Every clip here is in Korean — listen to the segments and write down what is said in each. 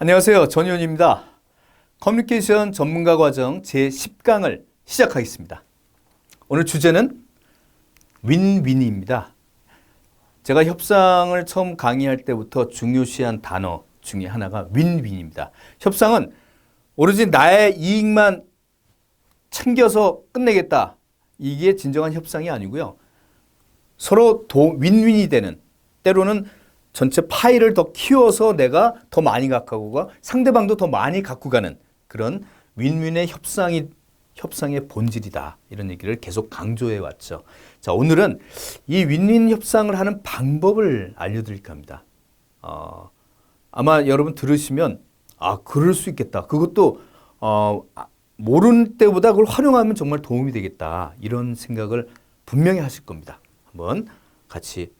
안녕하세요. 전현입니다. 커뮤니케이션 전문가 과정 제10강을 시작하겠습니다. 오늘 주제는 윈윈입니다. 제가 협상을 처음 강의할 때부터 중요시한 단어 중에 하나가 윈윈입니다. 협상은 오로지 나의 이익만 챙겨서 끝내겠다. 이게 진정한 협상이 아니고요. 서로 도, 윈윈이 되는 때로는 전체 파일을 더 키워서 내가 더 많이 갖고 가고 상대방도 더 많이 갖고 가는 그런 윈윈의 협상이 협상의 본질이다. 이런 얘기를 계속 강조해 왔죠. 자, 오늘은 이 윈윈 협상을 하는 방법을 알려드릴까 합니다. 어, 아마 여러분 들으시면 아, 그럴 수 있겠다. 그것도 어, 아, 모르는 때보다 그걸 활용하면 정말 도움이 되겠다. 이런 생각을 분명히 하실 겁니다. 한번 같이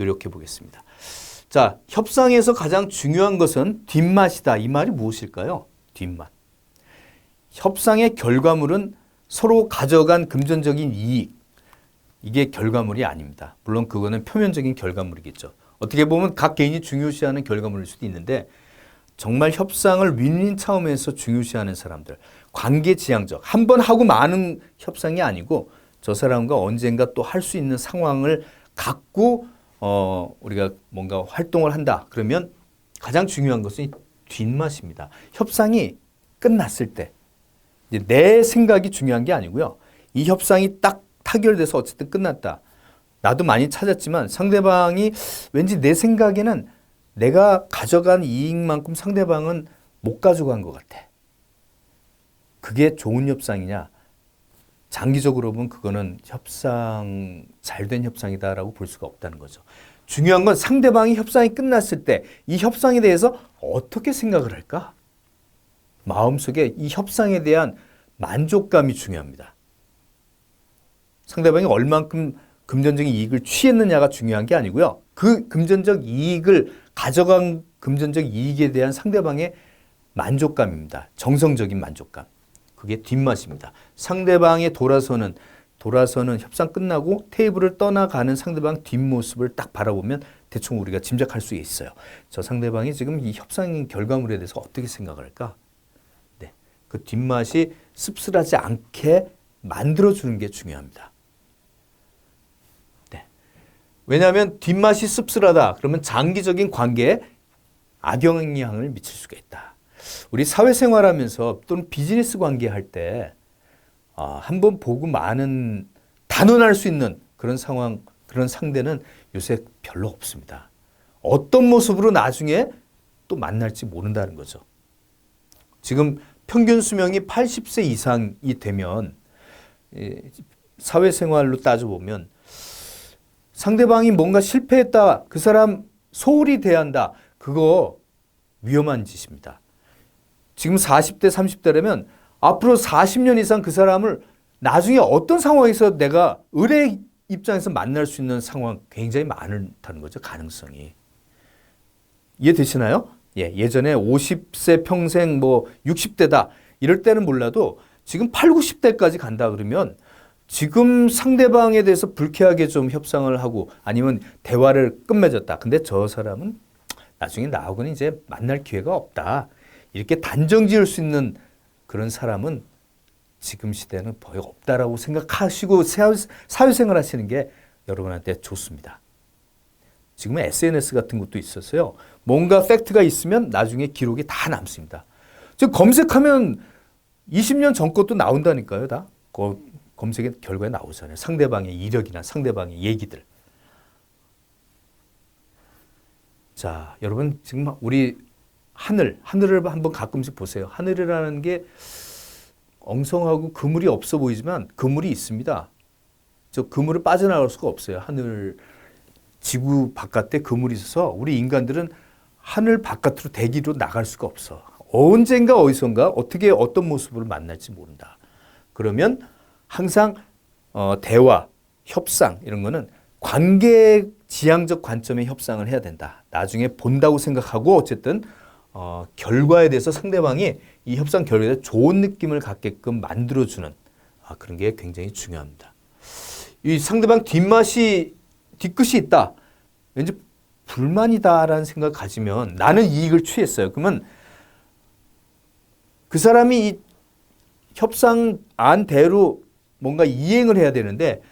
노력해 보겠습니다. 자, 협상에서 가장 중요한 것은 뒷맛이다. 이 말이 무엇일까요? 뒷맛. 협상의 결과물은 서로 가져간 금전적인 이익. 이게 결과물이 아닙니다. 물론 그거는 표면적인 결과물이겠죠. 어떻게 보면 각 개인이 중요시하는 결과물일 수도 있는데 정말 협상을 윈윈 차원에서 중요시하는 사람들, 관계 지향적, 한 번 하고 많은 협상이 아니고 저 사람과 언젠가 또 할 수 있는 상황을 갖고 어, 우리가 뭔가 활동을 한다. 그러면 가장 중요한 것은 뒷맛입니다. 협상이 끝났을 때. 이제 내 생각이 중요한 게 아니고요. 이 협상이 딱 타결돼서 어쨌든 끝났다. 나도 많이 찾았지만 상대방이 왠지 내 생각에는 내가 가져간 이익만큼 상대방은 못 가져간 것 같아. 그게 좋은 협상이냐? 장기적으로 보면 그거는 협상 잘된 협상이다라고 볼 수가 없다는 거죠. 중요한 건 상대방이 협상이 끝났을 때 이 협상에 대해서 어떻게 생각을 할까? 마음속에 이 협상에 대한 만족감이 중요합니다. 상대방이 얼만큼 금전적인 이익을 취했느냐가 중요한 게 아니고요. 그 금전적 이익을 가져간 금전적 이익에 대한 상대방의 만족감입니다. 정성적인 만족감. 그게 뒷맛입니다. 상대방의 돌아서는 돌아서는 협상 끝나고 테이블을 떠나가는 상대방 뒷모습을 딱 바라보면 대충 우리가 짐작할 수 있어요. 저 상대방이 지금 이 협상 결과물에 대해서 어떻게 생각을 할까? 네. 그 뒷맛이 씁쓸하지 않게 만들어주는 게 중요합니다. 네. 왜냐하면 뒷맛이 씁쓸하다. 그러면 장기적인 관계에 악영향을 미칠 수가 있다. 우리 사회생활하면서 또는 비즈니스 관계할 때 아, 한번 보고 많은 단언할 수 있는 그런 상황, 그런 상대는 요새 별로 없습니다. 어떤 모습으로 나중에 또 만날지 모른다는 거죠. 지금 평균 수명이 80세 이상이 되면 사회생활로 따져보면 상대방이 뭔가 실패했다, 그 사람 소홀히 대한다, 그거 위험한 짓입니다. 지금 40대, 30대라면 앞으로 40년 이상 그 사람을 나중에 어떤 상황에서 내가 의뢰 입장에서 만날 수 있는 상황 굉장히 많다는 거죠. 가능성이. 이해되시나요? 예, 예전에 50세 평생 뭐 60대다 이럴 때는 몰라도 지금 8, 90대까지 간다 그러면 지금 상대방에 대해서 불쾌하게 좀 협상을 하고 아니면 대화를 끝맺었다. 근데 저 사람은 나중에 나하고는 이제 만날 기회가 없다. 이렇게 단정 지을 수 있는 그런 사람은 지금 시대는 거의 없다라고 생각하시고 사회생활 하시는 게 여러분한테 좋습니다. 지금은 SNS 같은 것도 있어서요. 뭔가 팩트가 있으면 나중에 기록이 다 남습니다. 즉 검색하면 20년 전 것도 나온다니까요. 다. 그 검색의 결과에 나오잖아요. 상대방의 이력이나 상대방의 얘기들. 자, 여러분 지금 우리 하늘, 하늘을 한번 가끔씩 보세요. 하늘이라는 게 엉성하고 그물이 없어 보이지만 그물이 있습니다. 저 그물을 빠져나갈 수가 없어요. 하늘, 지구 바깥에 그물이 있어서 우리 인간들은 하늘 바깥으로 대기로 나갈 수가 없어. 언젠가 어디선가 어떻게 어떤 모습으로 만날지 모른다. 그러면 항상 어, 대화, 협상 이런 거는 관계 지향적 관점의 협상을 해야 된다. 나중에 본다고 생각하고 어쨌든 어, 결과에 대해서 상대방이 이 협상 결과에 좋은 느낌을 갖게끔 만들어주는 아, 그런 게 굉장히 중요합니다. 이 상대방 뒷맛이 뒤끝이 있다. 왠지 불만이다라는 생각을 가지면 나는 이익을 취했어요. 그러면 그 사람이 이 협상 안대로 뭔가 이행을 해야 되는데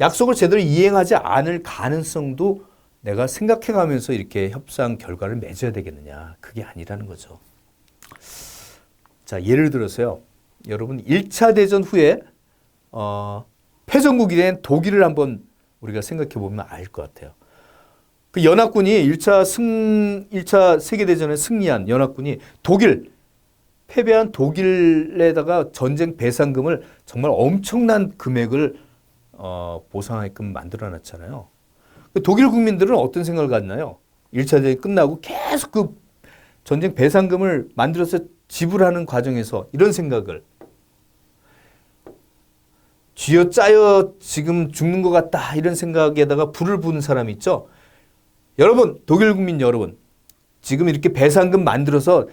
약속을 제대로 이행하지 않을 가능성도 내가 생각해 가면서 이렇게 협상 결과를 맺어야 되겠느냐. 그게 아니라는 거죠. 자, 예를 들어서요. 여러분 1차 대전 후에 어, 패전국이 된 독일을 한번 우리가 생각해 보면 알 것 같아요. 그 연합군이 1차 승 1차 세계 대전에 승리한 연합군이 독일 패배한 독일에다가 전쟁 배상금을 정말 엄청난 금액을 어, 보상하게끔 만들어 놨잖아요. 그 독일 국민들은 어떤 생각을 갖나요? 1차 대전이 끝나고 계속 그 전쟁 배상금을 만들어서 지불하는 과정에서 이런 생각을 쥐어 짜여 지금 죽는 것 같다 이런 생각에다가 불을 부는 사람이 있죠. 여러분 독일 국민 여러분 지금 이렇게 배상금 만들어서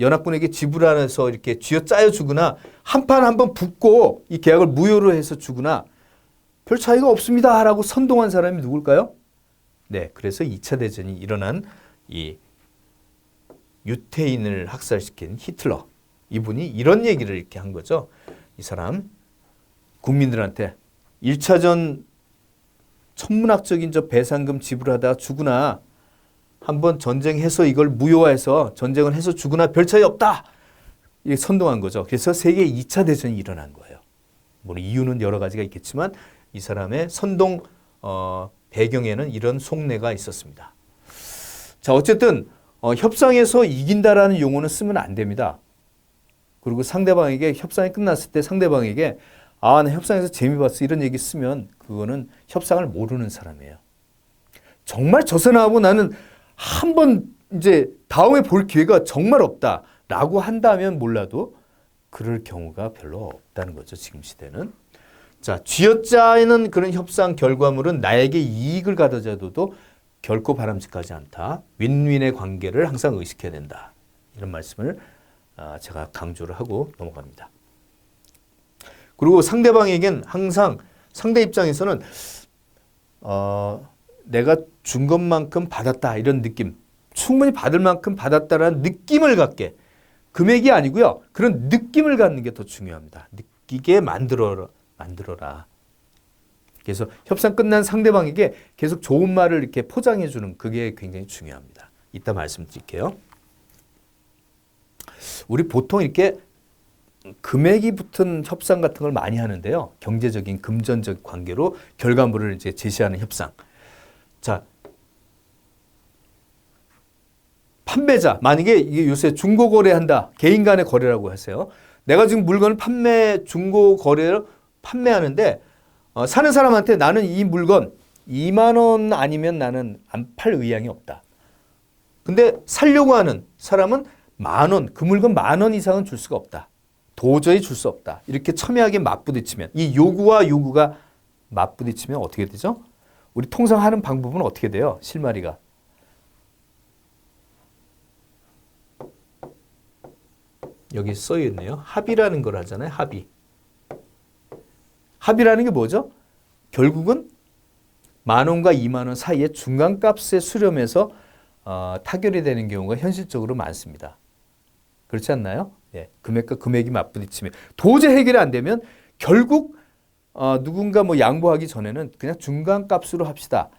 연합군에게 지불하면서 이렇게 쥐어 짜여 주거나 한 판 한 번 붙고 이 계약을 무효로 해서 주거나 별 차이가 없습니다 라고 선동한 사람이 누굴까요? 네, 그래서 2차 대전이 일어난 이 유태인을 학살시킨 히틀러 이분이 이런 얘기를 이렇게 한 거죠. 이 사람 국민들한테 1차전 천문학적인 저 배상금 지불하다 죽으나 한번 전쟁해서 이걸 무효화해서 전쟁을 해서 죽으나 별 차이 없다. 이 선동한 거죠. 그래서 세계 2차 대전이 일어난 거예요. 물론 이유는 여러 가지가 있겠지만 이 사람의 선동 어, 배경에는 이런 속내가 있었습니다. 자, 어쨌든 어, 협상에서 이긴다라는 용어는 쓰면 안 됩니다. 그리고 상대방에게 협상이 끝났을 때 상대방에게 아, 나 협상에서 재미 봤어 이런 얘기 쓰면 그거는 협상을 모르는 사람이에요. 정말 저 사람하고 나는 한 번 이제 다음에 볼 기회가 정말 없다라고 한다면 몰라도 그럴 경우가 별로 없다는 거죠. 지금 시대는. 자, 쥐어짜는 그런 협상 결과물은 나에게 이익을 가져다 줘도 결코 바람직하지 않다. 윈윈의 관계를 항상 의식해야 된다. 이런 말씀을 아, 제가 강조를 하고 넘어갑니다. 그리고 상대방에겐 항상 상대 입장에서는 어, 내가 준 것만큼 받았다 이런 느낌, 충분히 받을 만큼 받았다라는 느낌을 갖게 금액이 아니고요. 그런 느낌을 갖는 게 더 중요합니다. 느끼게 만들어라. 만들어라. 그래서 협상 끝난 상대방에게 계속 좋은 말을 이렇게 포장해 주는 그게 굉장히 중요합니다. 이따 말씀드릴게요. 우리 보통 이렇게 금액이 붙은 협상 같은 걸 많이 하는데요. 경제적인 금전적 관계로 결과물을 이제 제시하는 협상. 자, 판매자 만약에 이게 요새 중고 거래한다 개인 간의 거래라고 하세요. 내가 지금 물건을 판매 중고 거래를 판매하는데 어, 사는 사람한테 나는 이 물건 2만 원 아니면 나는 안 팔 의향이 없다. 근데 살려고 하는 사람은 만 원, 그 물건 만 원 이상은 줄 수가 없다. 도저히 줄 수 없다. 이렇게 첨예하게 맞부딪히면 이 요구와 요구가 맞부딪히면 어떻게 되죠? 우리 통상 하는 방법은 어떻게 돼요? 실마리가. 여기 써 있네요. 합의라는 걸 하잖아요. 합의. 합의라는 게 뭐죠? 결국은 만 원과 이만 원 사이에 중간값에 수렴해서 어, 타결이 되는 경우가 현실적으로 많습니다. 그렇지 않나요? 예, 금액과 금액이 맞부딪히면 도저히 해결이 안 되면 결국 어, 누군가 뭐 양보하기 전에는 그냥 중간값으로 합시다.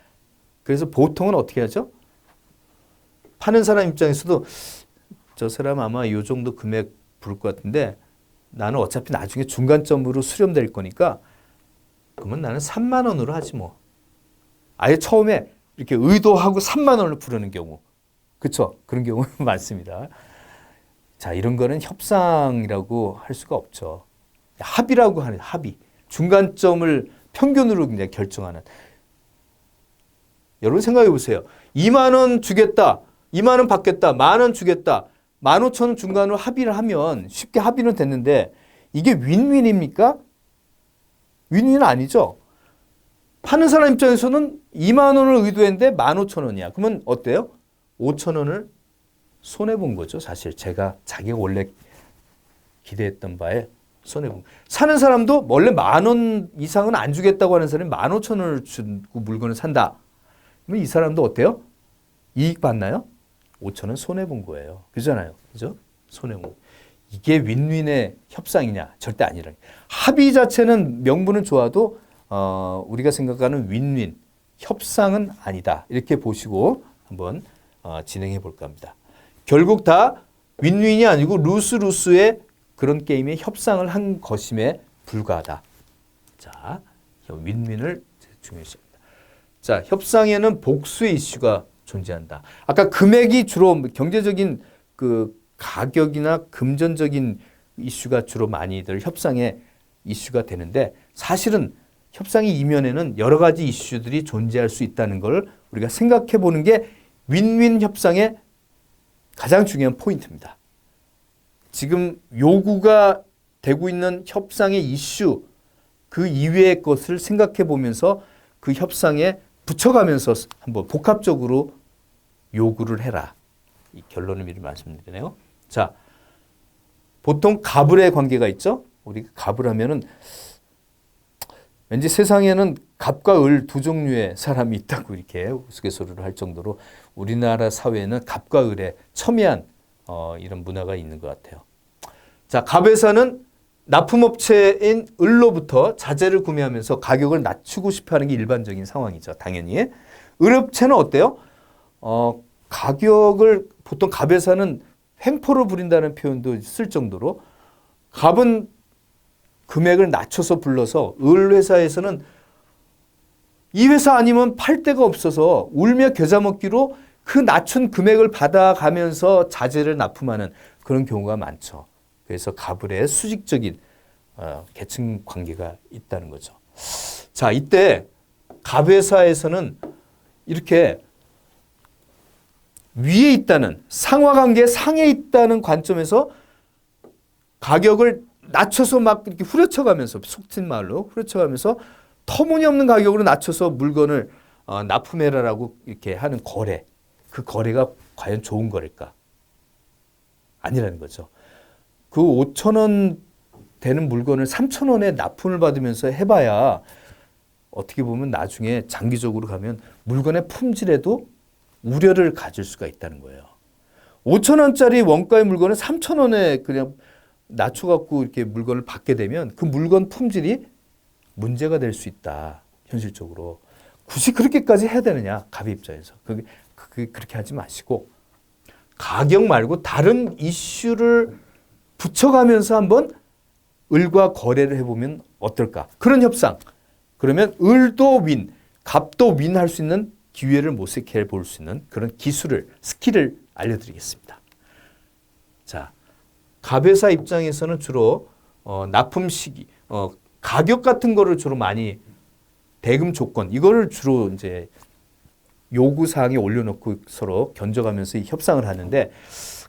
그래서 보통은 어떻게 하죠? 파는 사람 입장에서도 저 사람 아마 이 정도 금액 부를 것 같은데 나는 어차피 나중에 중간점으로 수렴될 거니까 그러면 나는 3만 원으로 하지 뭐. 아예 처음에 이렇게 의도하고 3만 원을 부르는 경우. 그렇죠? 그런 경우 많습니다. 자, 이런 거는 협상이라고 할 수가 없죠. 합의라고 하는 합의. 중간점을 평균으로 그냥 결정하는. 여러분 생각해 보세요. 2만 원 주겠다. 2만 원 받겠다. 만 원 주겠다. 15,000원 중간으로 합의를 하면 쉽게 합의는 됐는데 이게 윈윈입니까? 윈윈은 아니죠. 파는 사람 입장에서는 2만 원을 의도했는데 15,000원이야. 그러면 어때요? 5,000원을 손해 본 거죠. 사실 제가 자기가 원래 기대했던 바에 손해 본. 사는 사람도 원래 만 원 이상은 안 주겠다고 하는 사람이 15,000원을 주고 물건을 산다. 그럼 이 사람도 어때요? 이익 받나요? 5천 원 손해 본 거예요. 그잖아요. 그죠? 손해 본. 거. 이게 윈윈의 협상이냐? 절대 아니라. 합의 자체는 명분은 좋아도 어, 우리가 생각하는 윈윈 협상은 아니다. 이렇게 보시고 한번 어, 진행해 볼까 합니다. 결국 다 윈윈이 아니고 루스 루스의 그런 게임에 협상을 한 것임에 불과하다. 자, 윈윈을 중요시합니다. 자, 협상에는 복수의 이슈가 존재한다. 아까 금액이 주로 경제적인 그 가격이나 금전적인 이슈가 주로 많이들 협상의 이슈가 되는데 사실은 협상의 이면에는 여러 가지 이슈들이 존재할 수 있다는 걸 우리가 생각해 보는 게 윈윈 협상의 가장 중요한 포인트입니다. 지금 요구가 되고 있는 협상의 이슈 그 이외의 것을 생각해 보면서 그 협상에 붙여가면서 한번 복합적으로 요구를 해라. 이 결론을 미리 말씀드리네요. 자, 보통 갑을의 관계가 있죠. 우리 갑을 하면은 왠지 세상에는 갑과 을 두 종류의 사람이 있다고 이렇게 우스갯소리를 할 정도로 우리나라 사회에는 갑과 을의 첨예한 어, 이런 문화가 있는 것 같아요. 자, 갑에서는 납품업체인 을로부터 자재를 구매하면서 가격을 낮추고 싶어 하는 게 일반적인 상황이죠. 당연히. 을업체는 어때요? 어, 가격을 보통 갑에서는 횡포를 부린다는 표현도 쓸 정도로 갑은 금액을 낮춰서 불러서 을 회사에서는 이 회사 아니면 팔 데가 없어서 울며 겨자 먹기로 그 낮춘 금액을 받아가면서 자재를 납품하는 그런 경우가 많죠. 그래서 갑을의 수직적인 어, 계층 관계가 있다는 거죠. 자, 이때 갑회사에서는 이렇게 위에 있다는 상하관계 상에 있다는 관점에서 가격을 낮춰서 막 이렇게 후려쳐가면서 속된 말로 후려쳐가면서 터무니없는 가격으로 낮춰서 물건을 어, 납품해라라고 이렇게 하는 거래 그 거래가 과연 좋은 거일까? 아니라는 거죠. 그 5천 원 되는 물건을 3천 원에 납품을 받으면서 해봐야 어떻게 보면 나중에 장기적으로 가면 물건의 품질에도 우려를 가질 수가 있다는 거예요. 5천 원짜리 원가의 물건을 3천 원에 그냥 낮춰갖고 이렇게 물건을 받게 되면 그 물건 품질이 문제가 될 수 있다. 현실적으로. 굳이 그렇게까지 해야 되느냐. 갑의 입장에서. 그게, 그게 그렇게 하지 마시고 가격 말고 다른 이슈를 붙여가면서 한번 을과 거래를 해보면 어떨까. 그런 협상. 그러면 을도 윈, 갑도 윈 할 수 있는 기회를 모색해 볼 수 있는 그런 기술을, 스킬을 알려드리겠습니다. 자, 갑회사 입장에서는 주로 어, 납품 시기, 어, 가격 같은 거를 주로 많이 대금 조건 이거를 주로 이제 요구 사항에 올려놓고 서로 견적하면서 이 협상을 하는데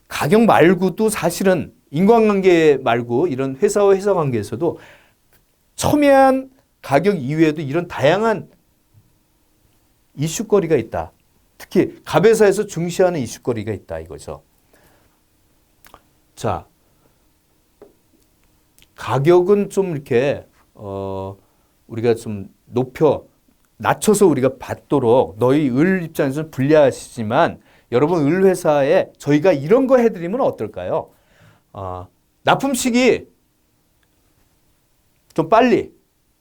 가격 말고도 사실은 인간관계 말고 이런 회사와 회사 관계에서도 첨예한 가격 이외에도 이런 다양한 이슈거리가 있다. 특히 갑회사에서 중시하는 이슈거리가 있다 이거죠. 자, 가격은 좀 이렇게 어 우리가 좀 높여 낮춰서 우리가 받도록 너희 을 입장에서는 불리하시지만 여러분 을 회사에 저희가 이런 거 해드리면 어떨까요? 어, 납품 시기 좀 빨리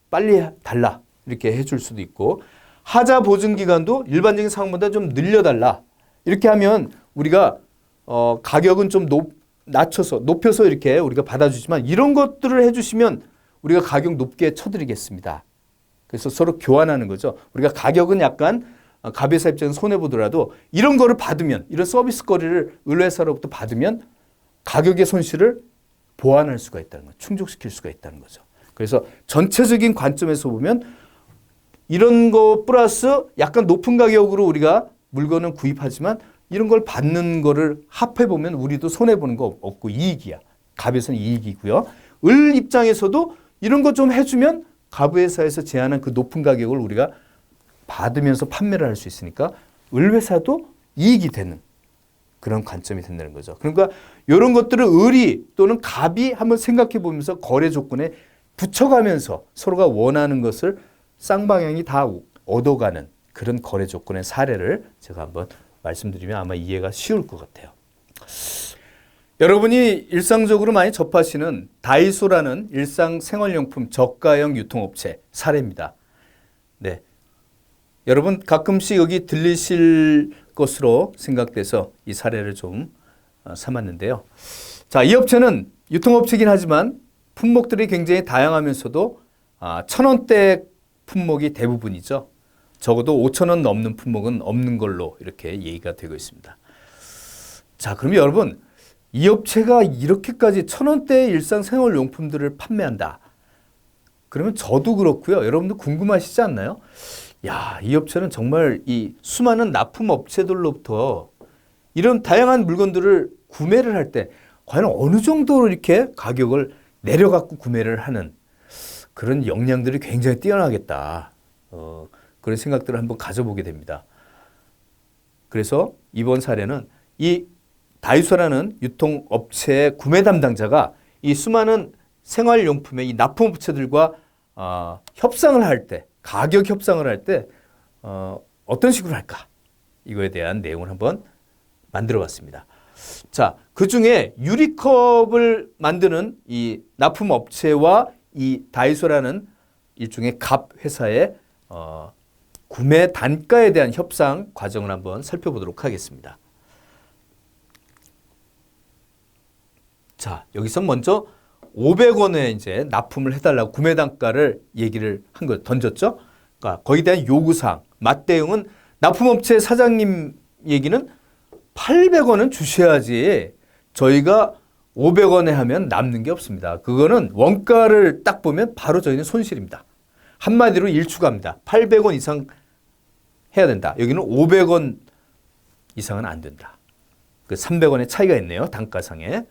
빨리 달라 이렇게 해줄 수도 있고 하자 보증 기간도 일반적인 상황보다 좀 늘려달라 이렇게 하면 우리가 어, 가격은 좀 높, 낮춰서 높여서 이렇게 우리가 받아주지만 이런 것들을 해주시면 우리가 가격 높게 쳐드리겠습니다. 그래서 서로 교환하는 거죠. 우리가 가격은 약간 어, 가베사 입장에서 손해 보더라도 이런 거를 받으면 이런 서비스 거리를 의뢰사로부터 받으면 가격의 손실을 보완할 수가 있다는 거, 충족시킬 수가 있다는 거죠. 그래서 전체적인 관점에서 보면 이런 거 플러스 약간 높은 가격으로 우리가 물건을 구입하지만 이런 걸 받는 거를 합해 보면 우리도 손해 보는 거 없고 이익이야. 갑에서는 이익이고요. 을 입장에서도 이런 거 좀 해주면 갑회사에서 제안한 그 높은 가격을 우리가 받으면서 판매를 할 수 있으니까 을 회사도 이익이 되는 그런 관점이 된다는 거죠. 그러니까 이런 것들을 을이 또는 갑이 한번 생각해 보면서 거래 조건에 붙여가면서 서로가 원하는 것을 쌍방향이 다 얻어가는 그런 거래 조건의 사례를 제가 한번 말씀드리면 아마 이해가 쉬울 것 같아요. 여러분이 일상적으로 많이 접하시는 다이소라는 일상 생활용품 저가형 유통업체 사례입니다. 네. 여러분 가끔씩 여기 들리실 것으로 생각돼서 이 사례를 좀 어, 삼았는데요. 자, 이 업체는 유통업체이긴 하지만 품목들이 굉장히 다양하면서도 아, 천 원대 품목이 대부분이죠. 적어도 5천 원 넘는 품목은 없는 걸로 이렇게 얘기가 되고 있습니다. 자, 그러면 여러분 이 업체가 이렇게까지 천 원대의 일상생활 용품들을 판매한다. 그러면 저도 그렇고요. 여러분도 궁금하시지 않나요? 야, 이 업체는 정말 이 수많은 납품 업체들로부터 이런 다양한 물건들을 구매를 할 때 과연 어느 정도로 이렇게 가격을 내려갖고 구매를 하는 그런 역량들이 굉장히 뛰어나겠다. 어, 그런 생각들을 한번 가져보게 됩니다. 그래서 이번 사례는 이 다이소라는 유통업체의 구매 담당자가 이 수많은 생활용품의 이 납품업체들과 어, 협상을 할 때, 가격 협상을 할 때 어, 어떤 식으로 할까? 이거에 대한 내용을 한번 만들어 봤습니다. 자, 그 중에 유리컵을 만드는 이 납품업체와 이 다이소라는 일종의 갑 회사의 어, 구매 단가에 대한 협상 과정을 한번 살펴보도록 하겠습니다. 자, 여기서 먼저 500원에 이제 납품을 해달라고 구매 단가를 얘기를 한거 던졌죠. 그러니까 거기에 대한 요구사항, 맞대응은 납품업체 사장님 얘기는 800원은 주셔야지 저희가 500원에 하면 남는 게 없습니다. 그거는 원가를 딱 보면 바로 저희는 손실입니다. 한마디로 일추가입니다. 800원 이상 해야 된다. 여기는 500원 이상은 안 된다. 그 300원의 차이가 있네요. 단가상에.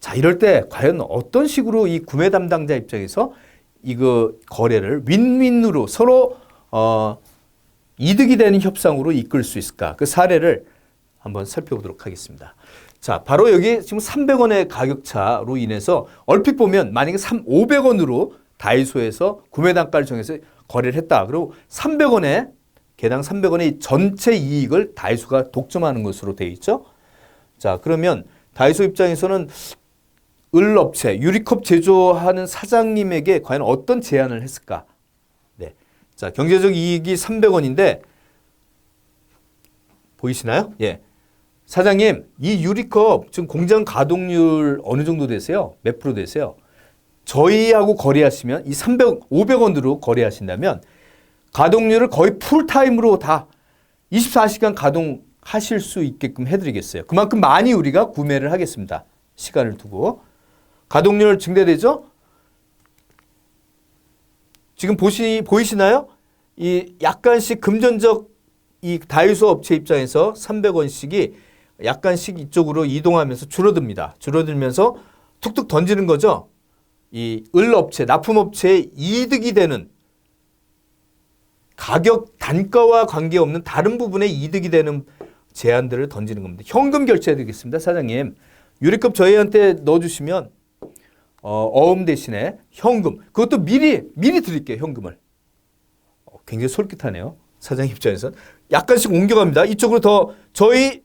자, 이럴 때 과연 어떤 식으로 이 구매 담당자 입장에서 이거 거래를 윈윈으로 서로 어, 이득이 되는 협상으로 이끌 수 있을까? 그 사례를 한번 살펴보도록 하겠습니다. 자, 바로 여기 지금 300원의 가격차로 인해서 얼핏 보면 만약에 3, 500원으로 다이소에서 구매 단가를 정해서 거래를 했다. 그리고 300원에 개당 300원의 전체 이익을 다이소가 독점하는 것으로 되어 있죠. 자, 그러면 다이소 입장에서는 을 업체, 유리컵 제조하는 사장님에게 과연 어떤 제안을 했을까? 네. 자, 경제적 이익이 300원인데 보이시나요? 예. 사장님, 이 유리컵 지금 공장 가동률 어느 정도 되세요? 몇 프로 되세요? 저희하고 거래하시면 이 300, 500원으로 거래하신다면 가동률을 거의 풀타임으로 다 24시간 가동하실 수 있게끔 해드리겠어요. 그만큼 많이 우리가 구매를 하겠습니다. 시간을 두고. 가동률 증대되죠? 지금 보시, 보이시나요? 이 약간씩 금전적 이 다이소 업체 입장에서 300원씩이 약간씩 이쪽으로 이동하면서 줄어듭니다. 줄어들면서 툭툭 던지는 거죠. 이 을업체, 납품업체에 이득이 되는 가격 단가와 관계없는 다른 부분에 이득이 되는 제안들을 던지는 겁니다. 현금 결제해 드리겠습니다. 사장님. 유리컵 저희한테 넣어주시면 어, 어음 대신에 현금 그것도 미리 미리 드릴게요 현금을 어, 굉장히 솔깃하네요 사장 입장에서는 약간씩 옮겨갑니다 이쪽으로 더 저희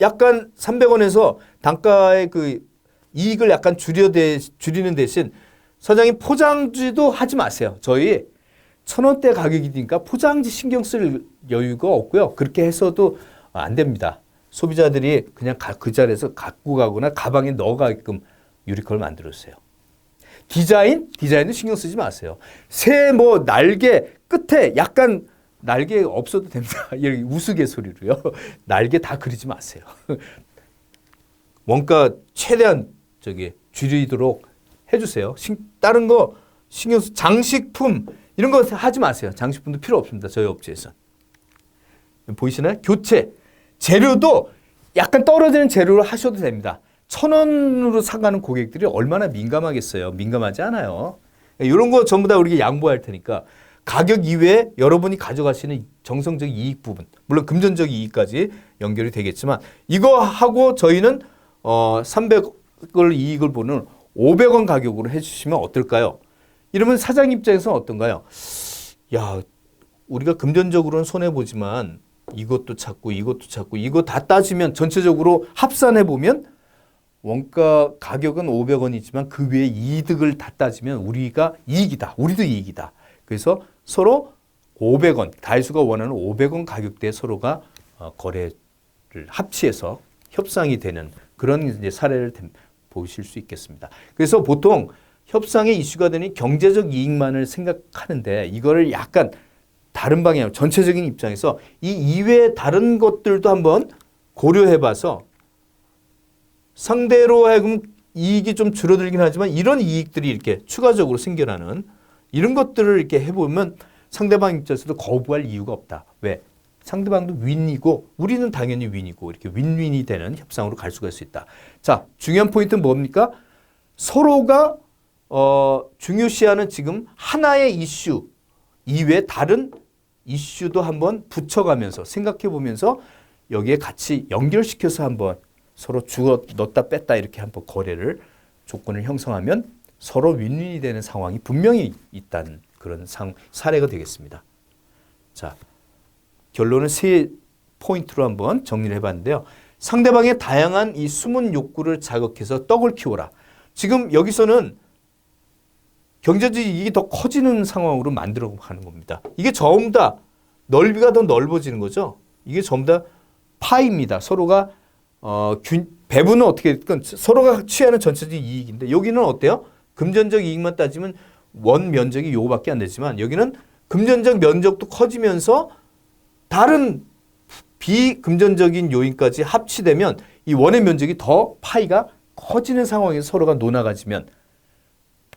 약간 300원에서 단가의 그 이익을 약간 줄여 대, 줄이는 대신 사장님 포장지도 하지 마세요 저희 천 원대 가격이니까 포장지 신경 쓸 여유가 없고요 그렇게 해서도 안 됩니다 소비자들이 그냥 그 자리에서 갖고 가거나 가방에 넣어가게끔 유리컵을 만들었어요. 디자인? 디자인도 신경 쓰지 마세요. 새 뭐 날개 끝에 약간 날개 없어도 됩니다. 이렇게 우스갯소리로요. 날개 다 그리지 마세요. 원가 최대한 저기 줄이도록 해주세요. 다른 거 신경 쓰 장식품 이런 거 하지 마세요. 장식품도 필요 없습니다. 저희 업체에서 보이시나요? 교체 재료도 약간 떨어지는 재료를 하셔도 됩니다. 천 원으로 사가는 고객들이 얼마나 민감하겠어요. 민감하지 않아요. 이런 거 전부 다 우리가 양보할 테니까 가격 이외에 여러분이 가져가시는 정성적 이익 부분, 물론 금전적 이익까지 연결이 되겠지만 이거 하고 저희는 어 300을 이익을 보는 500원 가격으로 해주시면 어떨까요? 이러면 사장 입장에서는 어떤가요? 야, 우리가 금전적으로는 손해 보지만 이것도 찾고 이것도 찾고 이거 다 따지면 전체적으로 합산해 보면 원가 가격은 500원이지만 그 외에 이득을 다 따지면 우리가 이익이다. 우리도 이익이다. 그래서 서로 500원, 다이수가 원하는 500원 가격대에 서로가 어, 거래를 합치해서 협상이 되는 그런 이제 사례를 대- 보실 수 있겠습니다. 그래서 보통 협상의 이슈가 되니 경제적 이익만을 생각하는데 이거를 약간 다른 방향, 전체적인 입장에서 이 이외의 다른 것들도 한번 고려해 봐서 상대로 하여금 이익이 좀 줄어들긴 하지만 이런 이익들이 이렇게 추가적으로 생겨나는 이런 것들을 이렇게 해보면 상대방 입장에서도 거부할 이유가 없다. 왜? 상대방도 윈이고 우리는 당연히 윈이고 이렇게 윈윈이 되는 협상으로 갈 수가 있을 수 있다. 자, 중요한 포인트는 뭡니까? 서로가 어, 중요시하는 지금 하나의 이슈 이외에 다른 이슈도 한번 붙여가면서 생각해 보면서 여기에 같이 연결시켜서 한번 서로 주어 넣었다 뺐다 이렇게 한번 거래를 조건을 형성하면 서로 윈윈이 되는 상황이 분명히 있다는 그런 상, 사례가 되겠습니다. 자, 결론은 세 포인트로 한번 정리를 해봤는데요. 상대방의 다양한 이 숨은 욕구를 자극해서 떡을 키워라. 지금 여기서는 경제적 이익이 더 커지는 상황으로 만들어 가는 겁니다. 이게 전부 다 넓이가 더 넓어지는 거죠. 이게 전부 다 파입니다. 서로가 어, 균, 배분은 어떻게 됐든 서로가 취하는 전체적인 이익인데 여기는 어때요? 금전적 이익만 따지면 원 면적이 요거밖에 안 되지만 여기는 금전적 면적도 커지면서 다른 비금전적인 요인까지 합치되면 이 원의 면적이 더 파이가 커지는 상황에서 서로가 논아가지면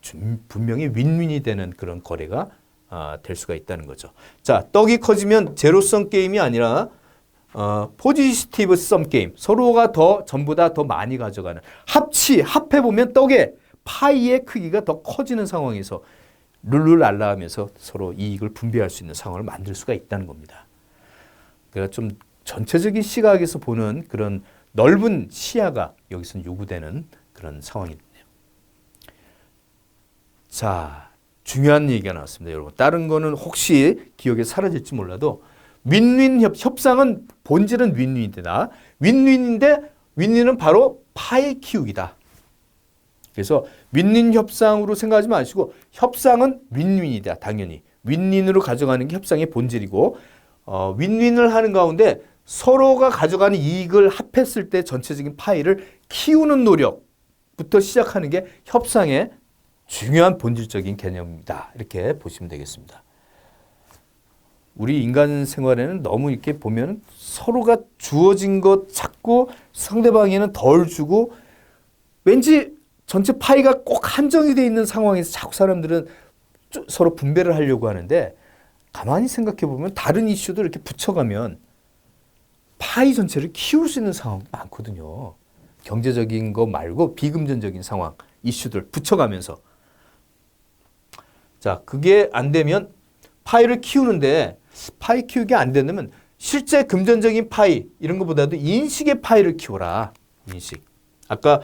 좀 분명히 윈윈이 되는 그런 거래가 아, 될 수가 있다는 거죠. 자, 떡이 커지면 제로성 게임이 아니라 어, 포지티브 썸 게임. 서로가 더 전부 다 더 많이 가져가는 합치 합해 보면 떡의 파이의 크기가 더 커지는 상황에서 룰루랄라 하면서 서로 이익을 분배할 수 있는 상황을 만들 수가 있다는 겁니다. 그러니까 좀 전체적인 시각에서 보는 그런 넓은 시야가 여기서 요구되는 그런 상황이네요. 자, 중요한 얘기가 나왔습니다, 여러분. 다른 거는 혹시 기억에 사라질지 몰라도 윈윈 협, 협상은 본질은 윈윈이다. 윈윈인데 윈윈은 바로 파이 키우기다. 그래서 윈윈 협상으로 생각하지 마시고 협상은 윈윈이다. 당연히 윈윈으로 가져가는 게 협상의 본질이고 어, 윈윈을 하는 가운데 서로가 가져가는 이익을 합했을 때 전체적인 파이를 키우는 노력부터 시작하는 게 협상의 중요한 본질적인 개념입니다. 이렇게 보시면 되겠습니다. 우리 인간 생활에는 너무 이렇게 보면 서로가 주어진 것 찾고 상대방에는 덜 주고 왠지 전체 파이가 꼭 한정이 돼 있는 상황에서 자꾸 사람들은 쪼- 서로 분배를 하려고 하는데 가만히 생각해 보면 다른 이슈도 이렇게 붙여가면 파이 전체를 키울 수 있는 상황도 많거든요. 경제적인 거 말고 비금전적인 상황, 이슈들 붙여가면서 자, 그게 안 되면 파이를 키우는데 파이 키우기 안 된다면 실제 금전적인 파이 이런 것보다도 인식의 파이를 키워라. 인식. 아까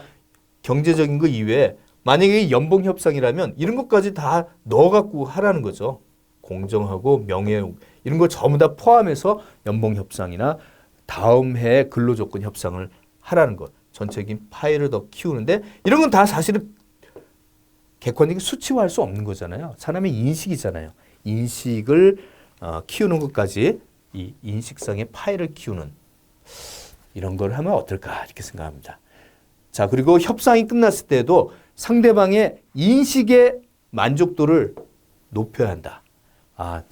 경제적인 거 이외에 만약에 연봉 협상이라면 이런 것까지 다 넣어 갖고 하라는 거죠. 공정하고 명예 이런 거 전부 다 포함해서 연봉 협상이나 다음 해 근로 조건 협상을 하라는 것. 전체적인 파이를 더 키우는데 이런 건 다 사실은 객관적인 수치화할 수 없는 거잖아요. 사람의 인식이잖아요. 인식을 어, 키우는 것까지 이 인식상의 파일을 키우는 이런 걸 하면 어떨까 이렇게 생각합니다. 자 그리고 협상이 끝났을 때도 상대방의 인식의 만족도를 높여야 한다. 아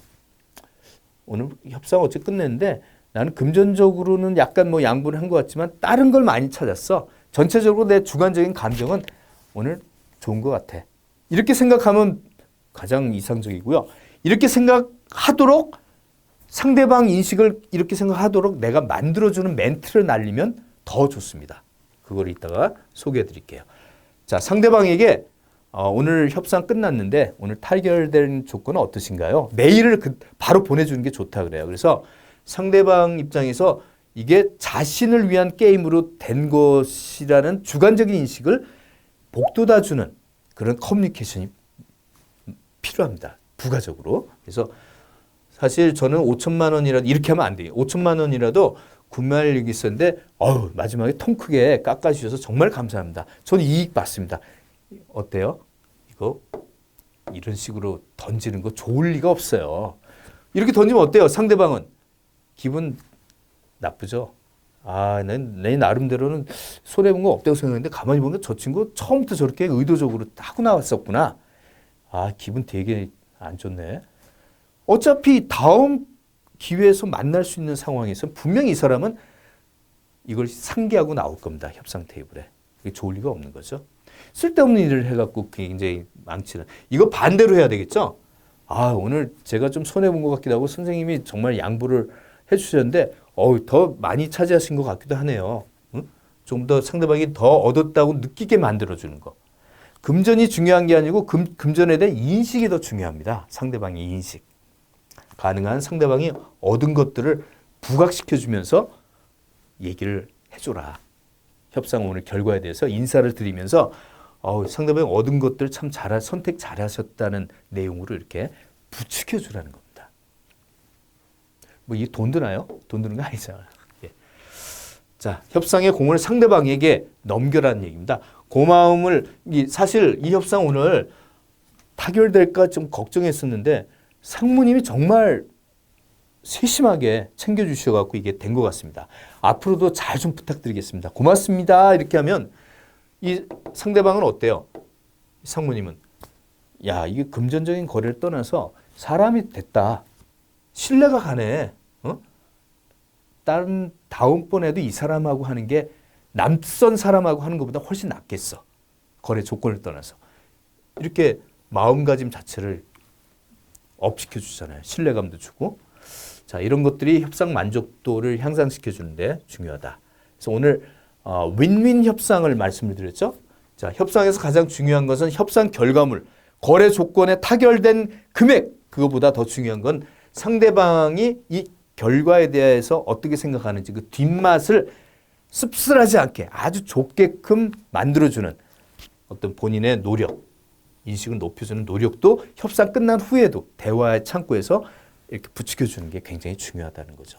오늘 협상 어째 끝냈는데 나는 금전적으로는 약간 뭐 양보를 한것 같지만 다른 걸 많이 찾았어. 전체적으로 내 주관적인 감정은 오늘 좋은 것 같아. 이렇게 생각하면 가장 이상적이고요. 이렇게 생각하도록 상대방 인식을 이렇게 생각하도록 내가 만들어주는 멘트를 날리면 더 좋습니다. 그걸 이따가 소개해 드릴게요. 자, 상대방에게 어, 오늘 협상 끝났는데 오늘 타결된 조건은 어떠신가요? 메일을 그, 바로 보내주는 게 좋다 그래요. 그래서 상대방 입장에서 이게 자신을 위한 게임으로 된 것이라는 주관적인 인식을 복돋아주는 그런 커뮤니케이션이 필요합니다. 부가적으로. 그래서 사실 저는 5천만 원이라도 이렇게 하면 안 돼요. 5천만 원이라도 구매할 있었는데 어우 마지막에 통 크게 깎아주셔서 정말 감사합니다. 저는 이익 받습니다. 어때요? 이거 이런 식으로 던지는 거 좋을 리가 없어요. 이렇게 던지면 어때요? 상대방은 기분 나쁘죠. 아, 난, 내 나름대로는 손해본 거 없다고 생각했는데 가만히 보면 저 친구 처음부터 저렇게 의도적으로 하고 나왔었구나. 아, 기분 되게 안 좋네. 어차피 다음 기회에서 만날 수 있는 상황에서 분명히 이 사람은 이걸 상기하고 나올 겁니다. 협상 테이블에. 이게 좋을 리가 없는 거죠. 쓸데없는 일을 해갖고 굉장히 망치는. 이거 반대로 해야 되겠죠? 아, 오늘 제가 좀 손해본 것 같기도 하고 선생님이 정말 양보를 해주셨는데, 어우, 더 많이 차지하신 것 같기도 하네요. 응? 좀더 상대방이 더 얻었다고 느끼게 만들어주는 거. 금전이 중요한 게 아니고 금, 금전에 대한 인식이 더 중요합니다. 상대방의 인식. 가능한 상대방이 얻은 것들을 부각시켜주면서 얘기를 해줘라. 협상 오늘 결과에 대해서 인사를 드리면서 어우, 상대방이 얻은 것들 참 잘, 선택 잘 하셨다는 내용으로 이렇게 부추겨 주라는 겁니다. 뭐이돈 드나요? 돈 드는 거 아니잖아요. 예. 자, 협상의 공을 상대방에게 넘겨라는 얘기입니다. 고마움을 이 사실 이 협상 오늘 타결될까 좀 걱정했었는데 상무님이 정말 세심하게 챙겨주셔갖고 이게 된 것 같습니다. 앞으로도 잘 좀 부탁드리겠습니다. 고맙습니다. 이렇게 하면 이 상대방은 어때요? 상무님은 야 이게 금전적인 거래를 떠나서 사람이 됐다. 신뢰가 가네. 어? 다른 다음번에도 이 사람하고 하는 게 낯선 사람하고 하는 것보다 훨씬 낫겠어. 거래 조건을 떠나서 이렇게 마음가짐 자체를 업시켜 주잖아요. 신뢰감도 주고. 자, 이런 것들이 협상 만족도를 향상시켜 주는데 중요하다. 그래서 오늘 어, 윈윈 협상을 말씀을 드렸죠. 자, 협상에서 가장 중요한 것은 협상 결과물, 거래 조건에 타결된 금액 그거보다 더 중요한 건 상대방이 이 결과에 대해서 어떻게 생각하는지 그 뒷맛을 씁쓸하지 않게 아주 좋게끔 만들어주는 어떤 본인의 노력, 인식을 높여주는 노력도 협상 끝난 후에도 대화의 창구에서 이렇게 부추겨주는 게 굉장히 중요하다는 거죠.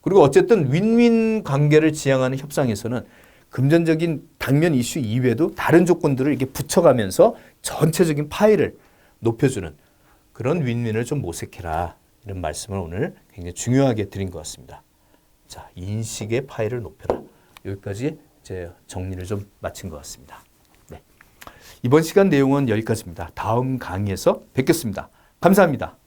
그리고 어쨌든 윈윈 관계를 지향하는 협상에서는 금전적인 당면 이슈 이외에도 다른 조건들을 이렇게 붙여가면서 전체적인 파일을 높여주는 그런 윈윈을 좀 모색해라. 이런 말씀을 오늘 굉장히 중요하게 드린 것 같습니다. 자, 인식의 파일을 높여라. 여기까지 이제 정리를 좀 마친 것 같습니다. 네. 이번 시간 내용은 여기까지입니다. 다음 강의에서 뵙겠습니다. 감사합니다.